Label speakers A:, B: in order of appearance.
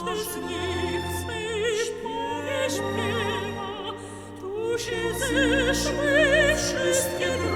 A: Schmidt, Schmidt, Schmidt,